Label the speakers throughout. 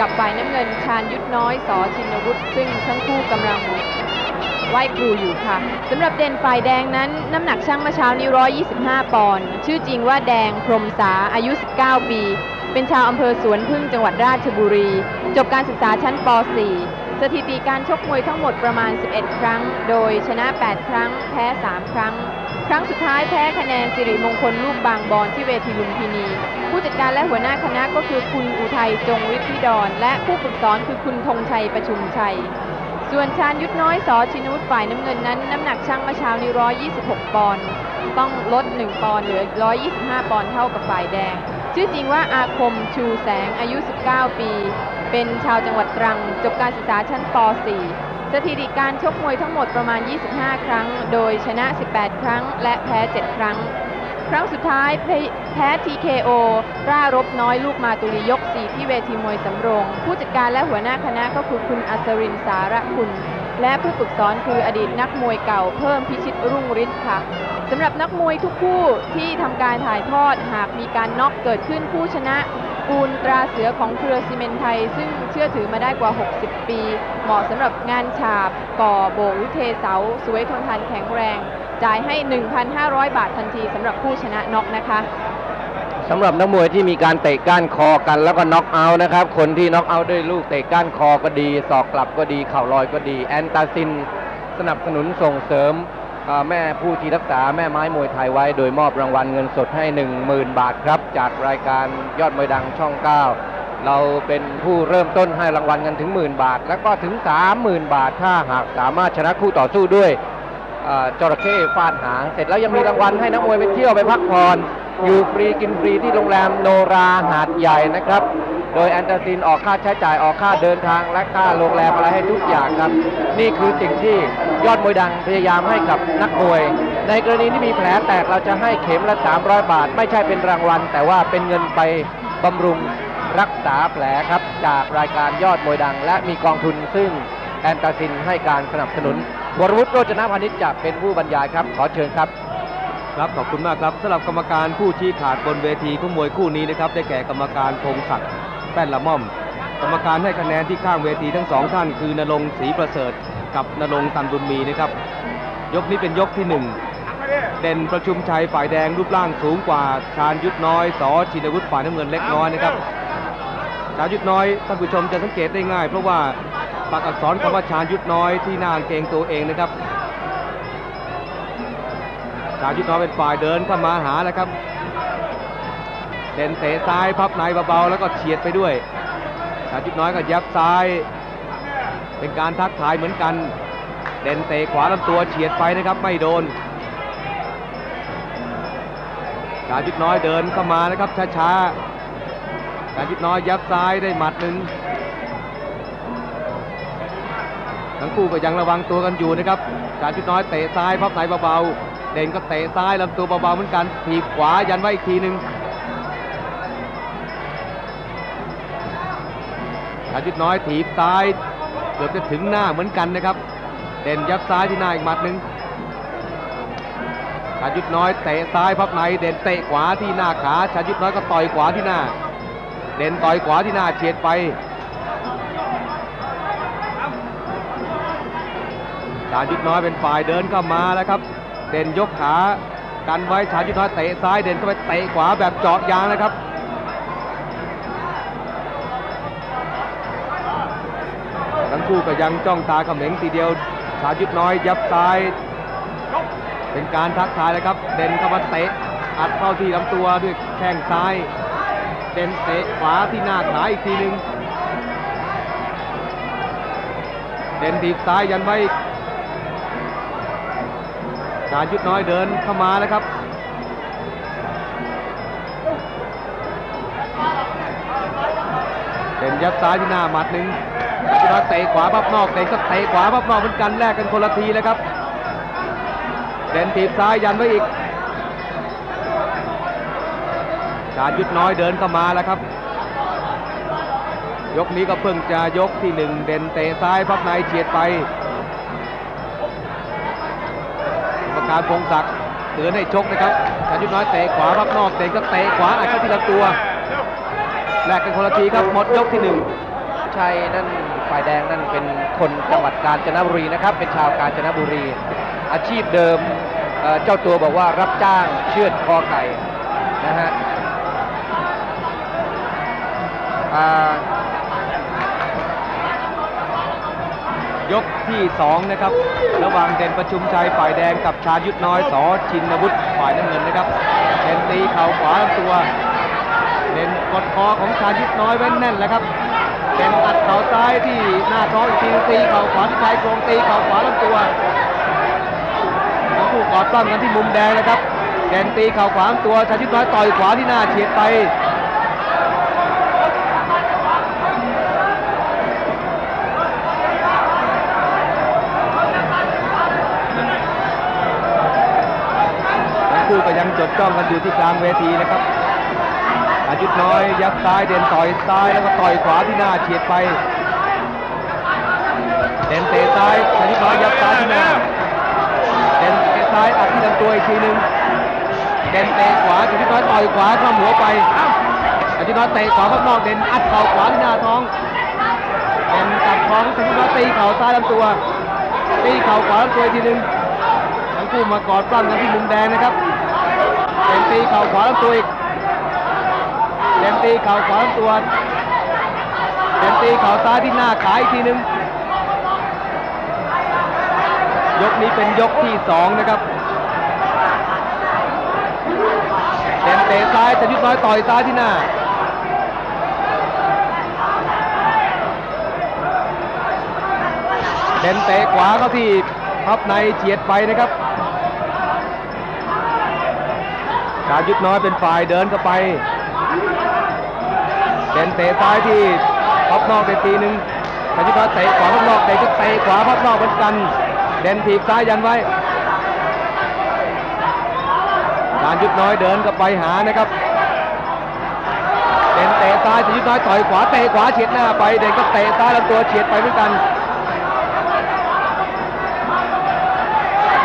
Speaker 1: กับฝ่ายน้ำเงินชาญยุทธน้อยสอชินวุฒิซึ่งทั้งคู่กำลังไหว้ครูอยู่ค่ะสำหรับเด่นฝ่ายแดงนั้น น้ำหนักช่างเมื่อเช้านี้ 125 ปอนด์ชื่อจริงว่าแดงพรมสาอายุ 19 ปี เป็นชาวอำเภอสวนพึ่งจังหวัดราชบุรี จบการศึกษาชั้นป .4 สถิติการชกมวยทั้งหมดประมาณ 11 ครั้ง โดยชนะ 8 ครั้ง แพ้ 3 ครั้ง ครั้งสุดท้ายแพ้คะแนนสิริมงคลลูกบางบอนที่เวทีลุมพินี ผู้จัดการและหัวหน้าคณะก็คือคุณอุทัยจงฤทธิดร และผู้ฝึกสอนคือคุณธงชัยประชุมชัย ส่วนชาญยุทธน้อยสอชินวุฒิฝ่ายน้ำเงินนั้น น้ำหนักช่างเมื่อเช้านี้126 ปอนด์ต้องลด 1 ปอนด์เหลือ 125 ปอนด์เท่ากับฝ่ายแดง ชื่อจริงว่าอาคมชูแสงอายุ 19 ปี เป็นชาวจังหวัดตรัง จบการศึกษาชั้นป .4 ถิติการชกมวยทั้งหมดประมาณ 25 ครั้ง โดยชนะ 18 ครั้ง และแพ้ 7 ครั้ง ครั้งสุดท้ายแพ้ TKO ร่ารบน้อยลูกมาตุลียก 4 ที่เวทีมวยสำโรง ผู้จัดการและหัวหน้าคณะก็คือคุณอัศรินสาระคุณ และผู้ฝึกสอนคืออดีตนักมวยเก่าเพิ่มพิชิตรุ่งฤทธิ์ค่ะสำหรับนักมวยทุกคู่ที่ทำการถ่ายทอดหากมีการน็อกเกิดขึ้นผู้ชนะ กูลตราเสือของเครือซีเมนไทย ซึ่งเชื่อถือมาได้กว่า 60 ปี เหมาะสำหรับงานฉาบ ก่อโบกหรือเทเสา สวยทนทานแข็งแรง จ่ายให้ 1,500 บาททันทีสำหรับผู้ชนะน็อกนะคะ
Speaker 2: สำหรับนักมวยที่มีการเตะก้านคอกันแล้วก็น็อกเอาท์นะครับ คนที่น็อกเอาท์ด้วยลูกเตะก้านคอก็ดี ศอกกลับก็ดี เข่าลอยก็ดี แอนตาซิน สนับสนุนส่งเสริม แม่ผู้ที่รักษาแม่ไม้มวยไทยไว้ โดยมอบรางวัลเงินสดให้ 10,000 บาทครับ จากรายการยอดมวยดังช่อง 9 เราเป็นผู้เริ่มต้นให้รางวัลกันถึงหมื่นบาท แล้วก็ถึง 30,000 บาท ถ้าหากสามารถชนะคู่ต่อสู้ด้วยเอ่อจระเข้ฟาดหางเสร็จแล้วยังมีรางวัลให้นักมวยไปเที่ยวไปพักผ่อน อยู่ฟรีกินฟรีที่โรงแรมโนราหาดใหญ่นะครับ โดยแอนตาซินออกค่าใช้จ่ายออกค่าเดินทางและค่าโรงแรมอะไรให้ทุกอย่างครับ นี่คือสิ่งที่ยอดมวยดังพยายามให้กับนักมวย ในกรณีที่มีแผลแตกเราจะให้เข็มละ 300 บาท ไม่ใช่เป็นรางวัล แต่ว่าเป็นเงินไปบำรุงรักษาแผลครับ จากรายการยอดมวยดัง และมีกองทุนซึ่งแอนตาซินให้การสนับสนุนวรวุฒิโรจนพานิชจะเป็นผู้บรรยายครับ ขอเชิญครับ
Speaker 3: ครับขอบคุณมากครับสำหรับกรรมการผู้ชี้ขาดบนเวทีคู่มวยคู่นี้นะครับได้แก่กรรมการพงศักดิ์แป้นละม่อม กรรมการให้คะแนนที่ข้างเวทีทั้งสองท่าน คือนรงศรีประเสริฐ กับนรงตันบุญมีนะครับ ยกนี้เป็นยกที่หนึ่งเด่นประชุมชัยฝ่ายแดงรูปร่างสูงกว่าชาญยุทธน้อยสอชินวุฒิฝ่ายน้ำเงินเล็กน้อยนะครับชาญยุทธน้อยท่านผู้ชมจะสังเกตได้ง่าย เพราะว่าปักอักษรคำว่าชาญยุทธน้อยที่หน้างเกงตัวเองนะครับ ชาญยุทธน้อยเป็นฝ่ายเดินเข้ามาหาแล้วครับเด่นเตะซ้ายพับในเบาๆแล้วก็เฉียดไปด้วยชาญยุทธน้อยก็ยับซ้าย เป็นการทักทายเหมือนกัน เด่นเตะขวาลำตัวเฉียดไปนะครับไม่โดนชาญยุทธน้อยเดินเข้ามานะครับช้าๆชาญยุทธน้อยยับซ้ายได้หมัดหนึ่งทั้งคู่ก็ยังระวังตัวกันอยู่นะครับชาญยุทธน้อยเตะซ้ายพับในเบาๆ เด่นก็เตะซ้ายลำตัวเบาๆเหมือนกันถีบขวายันไว้อีกทีหนึ่งชาญยุทน้อยถีบซ้ายเกือบจะถึงหน้าเหมือนกันนะครับ เด่นยับซ้ายที่หน้าอีกหมัดหนึ่งชาญยุทธน้อยเตะซ้ายพับในเด่นเตะขวาที่หน้าขาชาญยุทธน้อยก็ต่อยขวาที่หน้า เด่นต่อยขวาที่หน้าเฉียดไปชาญยุทธน้อยเป็นฝ่ายเดินเข้ามาแล้วครับ เด่นยกขากันไว้ชาญยุทธน้อยเตะซ้ายเด่นเข้าไปเตะขวาแบบเจาะยางนะครับทั้งคู่ก็ยังจ้องตาเขม็งทีเดียวชาญยุทธน้อยยับซ้าย เป็นการทักทายแล้วครับ เด่นเข้ามาเตะอัดเข้าที่ลำตัวด้วยแข้งซ้าย เด่นเตะขวาที่หน้าขาอีกทีหนึ่งเด่นดีบซ้ายยันไว้ การยุดน้อยเดินเข้ามาแล้วครับเป็นยับซ้ายที่หน้าหมัดหนึ่งยุดน้อยเตะขวาพับนอกเด่นก็เตะขวาพับนอกเหมือนกันแลกกันคนละทีเลยครับเด่นถีบซ้ายยันไว้อีกชาญยุทธน้อยเดินเข้ามาแล้วครับ ยกนี้ก็เพิ่งจะยกที่หนึ่งเด่นเตะซ้ายพับในเฉียดไป การพงศักดิ์เตือนให้ชกนะครับชันยุทธน้อยเตะขวารับนอกเตะก็เตะขวาอัดเข้าที่ลำตัวแลกกันคนละทีครับหมดยกที่หนึ่ง
Speaker 2: ชัยนั่นฝ่ายแดงนั่นเป็นคนจังหวัดกาญจนบุรีนะครับ เป็นชาวกาญจนบุรี อาชีพเดิมเอ่อเจ้าตัวบอกว่ารับจ้างเชือดคอไก่นะฮะ ย
Speaker 3: กที่สองนะครับ ระหว่างเด่นประชุมชัยฝ่ายแดงกับชาญยุทธน้อยสอชินวุฒิฝ่ายน้ำเงินนะครับเด่นตีเข่าขวาลำตัวเด่นกดคอของชาญยุทธน้อยไว้แน่นแล้วครับเด่นอัดเข่าซ้ายที่หน้าท้องอีตีเข่าขวาที่ชายโครงตีเข่าขวาลำตัวทั้งคู่กอดต้อมกันที่มุมแดงนะครับเด่นตีเข่าขวาลำตัวชาญยุทธน้อยต่อยขวาที่หน้าเฉียดไป ทั้งคู่ก็ยังจ ดจ้องกันอยู่ที่กลางเวทีนะครับอายุทธน้อยยับซ้ายเด่นต่อยซ้ายแล้วก็ต่อยขวาที่หน้าเฉียดไป เด่นเตะซ้ายอายุทธน้อยยับซ้ายที่หน้าเด่นเตะซ้ายอัดที่ลำตัวอีกทีหนึ่งเด่นเตะขวาอายุทธน้อยต่อยขวาเข้าหัวไปอายุทธน้อยเตะขวาข้างนอกเด่นอัดเข่าขวาที่หน้าท้องเด่นตัดท้องอายุทธน้อยตีเข่าซ้ายลำตัวตีเข่าขวาลำตัวอีกทีหนึ่งทั้งคู่มากอดปล้ำกันที่มุมแดงนะครับ เต็มตีเข่าขวาลำตัวอีกเต็มตีเข่าขวาลำตัวเต็มตีเข่าซ้ายที่หน้าขาอีกทีหนึง ยกนี้เป็นยกที่สองนะครับเต็มเตะซ้ายจะยุดน้อยต่อยซ้ายที่หน้าเด่นเตะขวาเข้าที่พับในเฉียดไปนะครับ การยุดน้อยเป็นฝ่ายเดินเข้าไปเด่นเตะซ้ายที่พับนอกเตะทีหนึ่งการยุดน้อยเตะขวาพับนอกเด่นก็เตะขวาพับนอกเหมือนกัน เด่นถีบซ้ายยันไว้การยุดน้อยเดินเข้าไปหานะครับเด่นเตะซ้ายจะยุดน้อยต่อยขวาเตะขวาเฉียดหน้าไป เด่นก็เตะซ้ายลำตัวเฉียดไปเหมือนกัน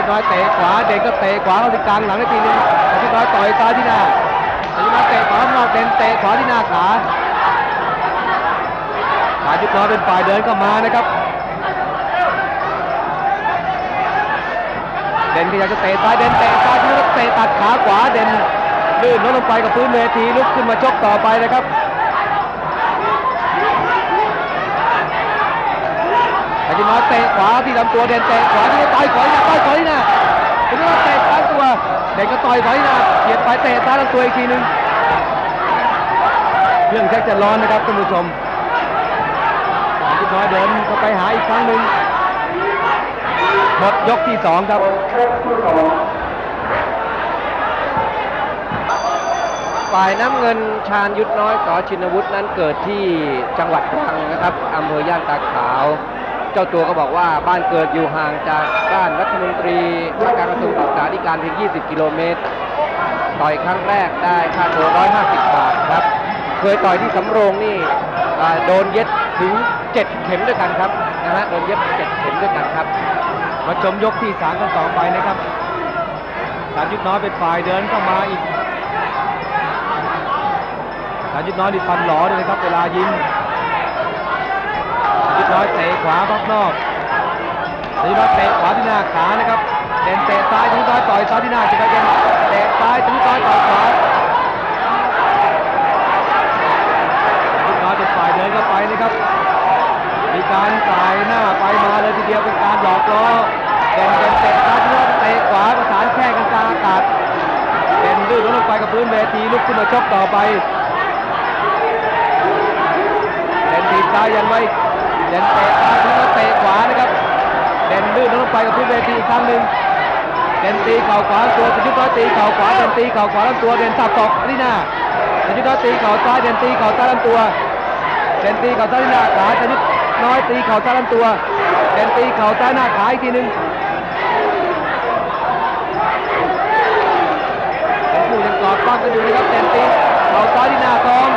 Speaker 3: ทิตน้อยเตะขวาเด่นก็เตะขวาเข้าที่กลางหลังได้ทีนึงอาทิตย์น้อยต่อยซ้ายที่หน้าอาทิตย์น้อยเตะขวาข้างนอกเด่นเตะขวาที่หน้าขาอาทิตน้อยเป็นฝ่ายเดินเข้ามานะครับ เด่นก็อยากจะเตะซ้ายเด่นเตะซ้ายที่น้อยเตะตัดขาขวาเด่นลื่นลดลงไปกับพื้นเวทีลุกขึ้นมาชกต่อไปนะครับ อาจิมาเตะขวาที่ลำตัวเด่นเตะขวาที่ต่อยขวาหน้าต่อยขวาหน้าอาจิมาเตะซ้ายตัวเด่นก็ต่อยขวาหน้าเหยียดไปเตะซ้ายลำตัวอีกทีหนึงเรื่องแจ็คจะร้อนนะครับท่านผู้ชมอาจิมาเดินเข้าไปหาอีกครั้งหนึ่งหมดยกที่สองครับ
Speaker 2: ฝ่ายน้ำเงินชาญยุทธน้อยสอชินวุฒินั้นเกิดที่จังหวัดตรังนะครับอำเภอย่านตาขาว เจ้าตัวก็บอกว่าบ้านเกิดอยู่ห่างจากบ้านรัฐมนตรีว่าการกระทรวงศึกษาธิการเพียง 20 กิโลเมตร ต่อยครั้งแรกได้ค่าตัว 150 บาทครับ เคยต่อยที่สำโรงนี่โดนเย็ดถึง 7 เข็มด้วยกันครับนะฮะโดนเย็บ 7 เข็มด้วยกันครับ
Speaker 3: มาชมยกที่สามกันต่อไปนะครับสารยุทธน้อยเป็นฝ่ายเดินเข้ามาอีกสารยุทธน้อยนี่ฟันหลอด้วยนะครับเวลายิ้มสารยุทธ น้อยเตะขวาพับนอกสารยุทธน้อยเตะขวาที่หน้าขานะครับเด่นเตะซ้ายสารยุทธน้อยต่อยซ้ายที่หน้าจะไปเด่นเตะซ้ายสารยุทธน้อยต่อยขวาสารยุทธน้อยเป็นฝ่ายเดินเข้าไปนะครับ มีการสายหน้าไปมาเลยทีเดียวเป็นการหลอกล้อเด่นเด่นเตะซ้ายที่ว่าเตะขวาประสานแค่กันกลางอากาศเด่นลื่นลงไปกับพื้นเวทีลุกขึ้นมาชกต่อไปเด่นทีซ้ายยันไว้ เด่นเตะซ้ายที่ว่าเตะขวานะครับ เด่นลื่นลงไปกับพื้นเวทีอีกครั้งหนึ่งเด่นตีเข่าขวาตัวสยุทธ์น้อยตีเข่าขวาเด่นตีเข่าขวาลำตัวเด่นสับตอกที่หน้าสยุทธ์น้อยตีเข่าซ้ายเด่นตีเข่าซ้ายลำตัวเด่นตีเข่าซ้ายหน้าขาชนิดน้อยตีเข่าซ้ายลำตัวเด่นตีเข่าซ้ายหน้าขาอีกทีหนึ่งทั้งคู่ยังกอดป้องกันอยู่นะครับเด่นตีเข่าซ้ายที่หน้าท้อง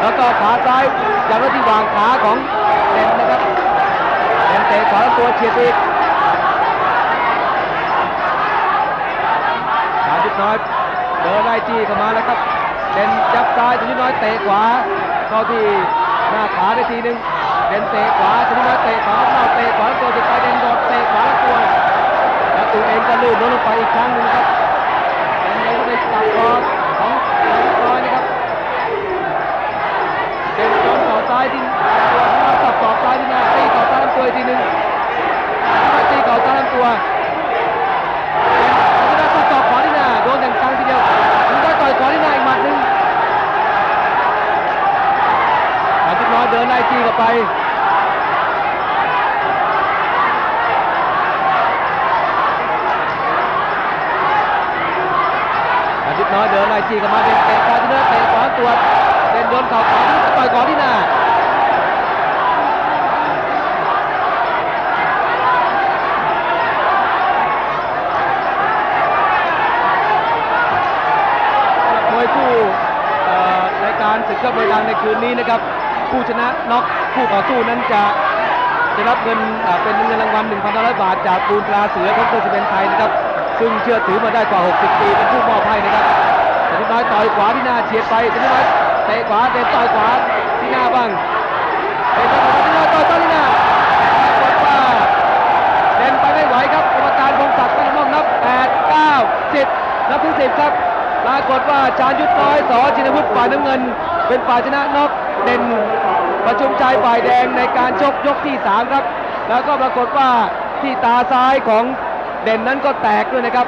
Speaker 3: แล้วก็ขาซ้ายอย่างที่วางขาของ เด่นนะครับเด่นเตะขวาตัวเฉียดอีกสายุทธน้อยเดินไล่จี้เข้ามาแล้วครับเด่นจับซ้ายชนิดน้อยเตะขวาเข้าที่หน้าขาได้ทีหนึ่งเด่นเตะขวาชนิดน้อยเตะขวาเข้าเตะขวาตัวสุดท้ายเด่นโดดเตะขวาตัวแล้วตัวเองก็ลื่นล้มลงไปอีกครั้งหนึ่งครับเด่นเลยก็ไปจับคอองร้อยนะครับเด่นโดนต่อซ้ายที่ตัวน้าสับต่อซ้ายที่หน้าตีต่อซ้ายลำตัวอีกทีหนึ่งตีต่อซ้ายลำตัวชนะต่อขวาที่หน้าโดนอย่างจังทีเดียวถึงได้ต่อยขวาที่หน้าอีกหมัดหนึ่งอาทิตย์น้อยเดินไล่จี้เข้าไปอาทิตย์น้อยเดินไล่จี้เข้ามาเดินเตะขวาที่หน้าเตะขวาตัว เดินโดนเข่าขวาต่อยขวาที่หน้ามวยคู่รายการศึกยอดมวยดังในคืนนี้นะครับ ผู้ชนะน็อกผู้ต่อสู้นั้นจะได้รับเงินเป็นเงินรางวัล1,500 บาท จากปูนปลาเสือของเทศบาลไทยนะครับ ซึ่งเชื่อถือมาได้กว่า 60 ปีเป็นผู้มอบให้นะครับแต่ที่น้อยต่อยขวาที่หน้าเฉียดไปแต่ที่น้อย เตะขวาเตะต่อยขวาที่หน้าบ้างเตะต่อยขวาที่หน้าต่อยต่อยที่หน้าปรากฏว่าเดินไปไม่ไหวครับกรรมการพงศักดิ์ตั้งน้องนับ8 9 10นับถึง10ครับปรากฏว่าชาญยุทธน้อยสอชินวุฒิฝ่ายน้ำเงิน เป็นฝ่ายชนะน็อกเด่นประชุมชัยฝ่ายแดงในการชกยกที่3ครับ แล้วก็ปรากฏว่าที่ตาซ้ายของเด่นนั้นก็แตกด้วยนะครับ